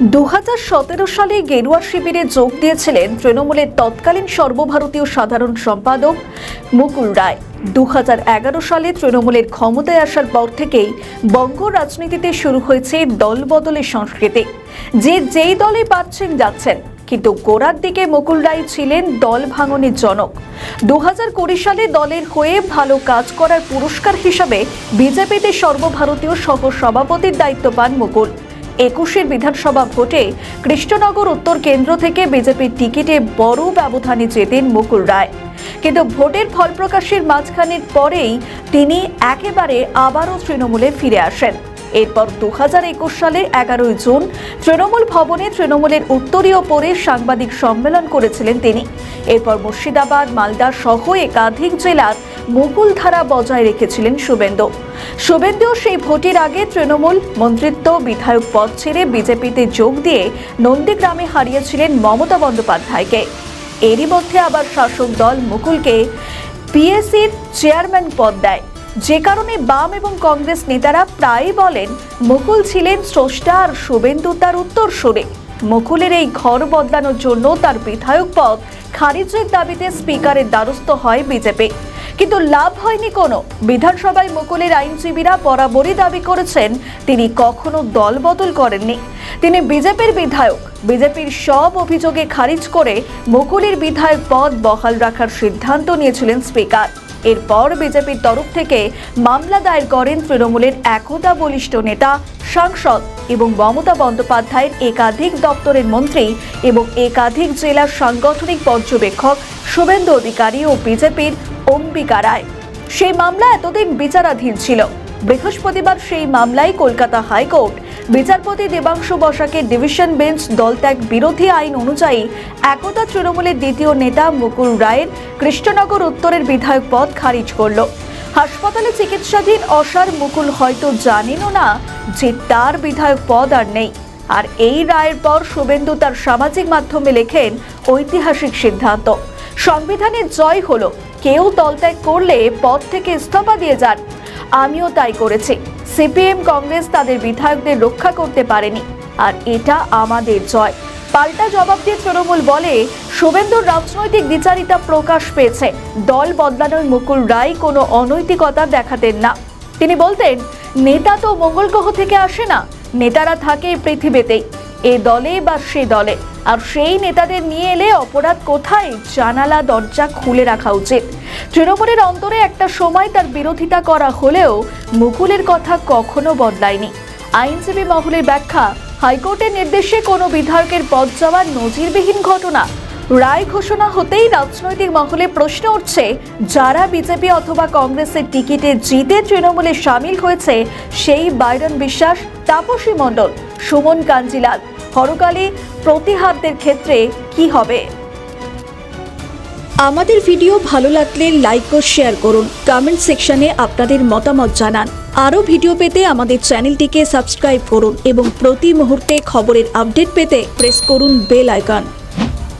দু হাজার সতেরো সালে গেরুয়া শিবিরে যোগ দিয়েছিলেন তৃণমূলের তৎকালীন সর্বভারতীয় সাধারণ সম্পাদক মুকুল রায়। দু হাজার এগারো সালে তৃণমূলের ক্ষমতায় আসার পর থেকেই বঙ্গ রাজনীতিতে শুরু হয়েছে দলবদলের সংস্কৃতি যে যেই দলে পাচ্ছেন যাচ্ছেন, কিন্তু গোড়ার দিকে মুকুল রায় ছিলেন দল ভাঙনের জনক। দু হাজার কুড়ি সালে দলের হয়ে ভালো কাজ করার পুরস্কার হিসাবে বিজেপিতে সর্বভারতীয় সহ সভাপতির দায়িত্ব পান মুকুল। একুশের বিধানসভা ভোটে কৃষ্ণনগর উত্তর কেন্দ্র থেকে বিজেপির টিকিটে বড় ব্যবধানে জেতেন মুকুল রায়। কিন্তু ভোটের ফল প্রকাশের মাঝখানের পরেই তিনি একেবারে আবারও তৃণমূলে ফিরে আসেন। এরপর দু সালে এগারোই জুন তৃণমূল ভবনে তৃণমূলের উত্তরীয় পরে সাংবাদিক সম্মেলন করেছিলেন তিনি। এরপর মুর্শিদাবাদ, মালদা সহ একাধিক জেলার মুকুল ধারা বজায় রেখেছিলেন শুভেন্দু। শুভেন্দু সেই ভোটের আগে তৃণমূল মন্ত্রিত্ব বিধায়ক পদ ছেড়ে বিজেপিতে যোগ দিয়ে নন্দীগ্রামে হারিয়েছিলেন মমতা বন্দ্যোপাধ্যায়কে। এরই মধ্যে আবার শাসক দল মুকুলকে পিএসসির চেয়ারম্যান পদ দেয়। যে কারণে বাম এবং কংগ্রেস নেতারা প্রায়ই বলেন, মুকুল ছিলেন স্রষ্টা আর শুভেন্দু তার উত্তরসূরে। মুকুলের এই ঘর বদলানোর জন্য তার বিধায়ক পদ খারিজের দাবিতে স্পিকারের দ্বারস্থ হয় বিজেপি। কিন্তু লাভ হয়নি কোনো। বিধানসভায় মুকুলের আইনজীবীরা বরাবরই দাবি করেছেন তিনি কখনো দল বদল করেননি। তিনি বিজেপির বিধায়ক। বিজেপির সব অভিযোগে খারিজ করে মুকুলের বিধায়ক পদ বহাল রাখার সিদ্ধান্ত নিয়েছিলেন স্পিকার। এরপর বিজেপির তরফ থেকে মামলা দায়ের করেন তৃণমূলের একতা বলিষ্ঠ নেতা, সাংসদ এবং মমতা বন্দ্যোপাধ্যায়ের একাধিক দপ্তরের মন্ত্রী এবং একাধিক জেলার সাংগঠনিক পর্যবেক্ষক, শুভেন্দু অধিকারী ও বিজেপির অম্বিকা রায়। সেই মামলা এতদিন বিচারাধীন ছিল। বৃহস্পতিবার সেই মামলায় কলকাতা হাইকোর্ট বিচারপতি দেবাংশু বসাকে ডিভিশন বেঞ্চ দলত্যাগ বিরোধী আইন অনুযায়ী একতা তৃণমূলের দ্বিতীয় নেতা মুকুল রায়ের কৃষ্ণনগর উত্তরের বিধায়ক পদ খারিজ করল। হাসপাতালে চিকিৎসাধীন অসার মুকুল হয়তো জানেনও না যে তার বিধায়ক পদ আর নেই। আর এই রায়ের পর শুভেন্দু তার সামাজিক মাধ্যমে লেখেন ঐতিহাসিক সিদ্ধান্ত। সংবিধানের জয় হলো। কেউ দলত্যাগ করলে পদ থেকে ইস্তফা দিয়ে যান। আমিও তাই করেছি। সিপিএম, কংগ্রেস তাদের বিধায়কদের রক্ষা করতে পারেনি। আর এটা আমাদের জয়। পাল্টা জবাব দিয়ে তৃণমূল বলে, শুভেন্দুর রাজনৈতিক বিচারিতা প্রকাশ পেয়েছে। দল বদলানোর মুকুল রায় কোনো অনৈতিকতা দেখাতেন না। তিনি বলতেন, নেতা তো মঙ্গল গ্রহ থেকে আসে না। নেতারা থাকে পৃথিবীতেই। এ দলে বা সে দলে। আর সেই নেতাদের নিয়ে এলে অপরাধ কোথায়? জানালা, দরজা খুলে রাখা উচিত। তৃণমূলের অন্তরে একটা সময় তার বিরোধিতা করা হলেও মুকুলের কথা কখনো বদলায়নি। আইনজীবী মহলের ব্যাখ্যা, হাইকোর্টের নির্দেশে কোনো বিধায়কের পদ যাওয়া নজিরবিহীন ঘটনা। রায় ঘোষণা হতেই রাজনৈতিক মহলে প্রশ্ন উঠছে, যারা বিজেপি অথবা কংগ্রেসের টিকিটে জিতে তৃণমূলে সামিল হয়েছে সেই বাইরন বিশ্বাস, তাপসী মণ্ডল, সুমন কাঞ্জিলাল। হরকালী প্রতিহাতদের ক্ষেত্রে কি হবে? আমাদের ভিডিও ভালো লাগলে লাইক ও শেয়ার করুন। কমেন্ট সেকশনে আপনাদের মতামত জানান। আরও ভিডিও পেতে আমাদের চ্যানেলটিকে সাবস্ক্রাইব করুন এবং প্রতি মুহূর্তে খবরের আপডেট পেতে প্রেস করুন বেল আইকন